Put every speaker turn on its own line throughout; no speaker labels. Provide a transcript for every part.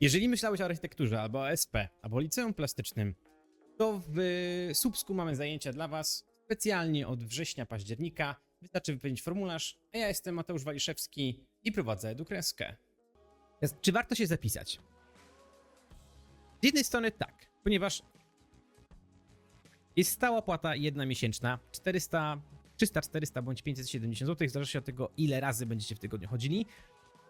Jeżeli myślałeś o architekturze, albo o SP, albo o liceum plastycznym, to w Subsku mamy zajęcia dla Was specjalnie od września, października. Wystarczy wypełnić formularz, a ja jestem Mateusz Waliszewski i prowadzę Edukreskę. Czy warto się zapisać? Z jednej strony tak, ponieważ jest stała płata jedna miesięczna, 400, 300, 400 bądź 570 zł, zależy się od tego, ile razy będziecie w tygodniu chodzili.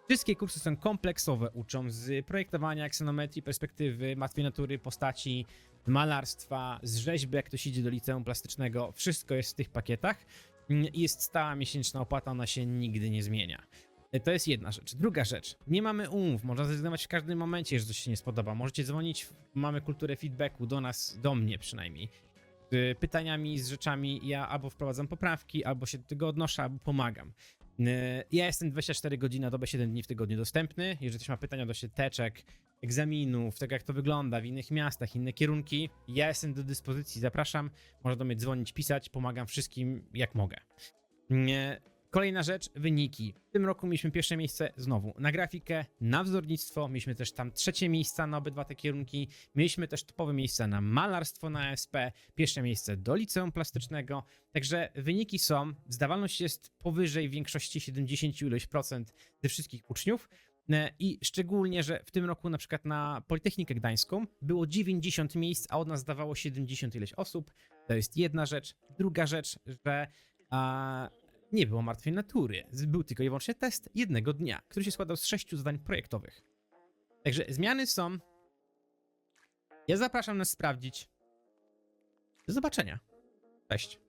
Wszystkie kursy są kompleksowe, uczą z projektowania, aksjonometrii, perspektywy, martwej natury, postaci, malarstwa, z rzeźby, jak ktoś idzie do liceum plastycznego. Wszystko jest w tych pakietach. Mm, Jest stała miesięczna opłata, ona się nigdy nie zmienia. E, To jest jedna rzecz. Druga rzecz. Nie mamy umów, można zrezygnować w każdym momencie, że coś się nie spodoba. Możecie dzwonić, mamy kulturę feedbacku do nas, do mnie przynajmniej. Z pytaniami, z rzeczami. Ja albo wprowadzam poprawki, albo się do tego odnoszę, albo pomagam. Yy, Ja jestem 24 godziny na dobę, 7 dni w tygodniu dostępny. Jeżeli ktoś ma pytania odnośnie teczek, egzaminów, tego jak to wygląda w innych miastach, inne kierunki, ja jestem do dyspozycji, zapraszam. Można do mnie dzwonić, pisać, pomagam wszystkim jak mogę. Kolejna rzecz, wyniki. W tym roku mieliśmy pierwsze miejsce znowu na grafikę, na wzornictwo, mieliśmy też tam trzecie miejsca na obydwa te kierunki, mieliśmy też topowe miejsca na malarstwo na ASP, pierwsze miejsce do liceum plastycznego, także wyniki są, zdawalność jest powyżej większości 70 ileś procent tych wszystkich uczniów, E, I szczególnie, że w tym roku na przykład na Politechnikę Gdańską było 90 miejsc, a od nas zdawało 70 ileś osób. To jest jedna rzecz. Druga rzecz, że a, nie było martwej natury. Był tylko i wyłącznie test jednego dnia, który się składał z sześciu zadań projektowych. Także zmiany są. Ja zapraszam nas sprawdzić. Do zobaczenia. Cześć.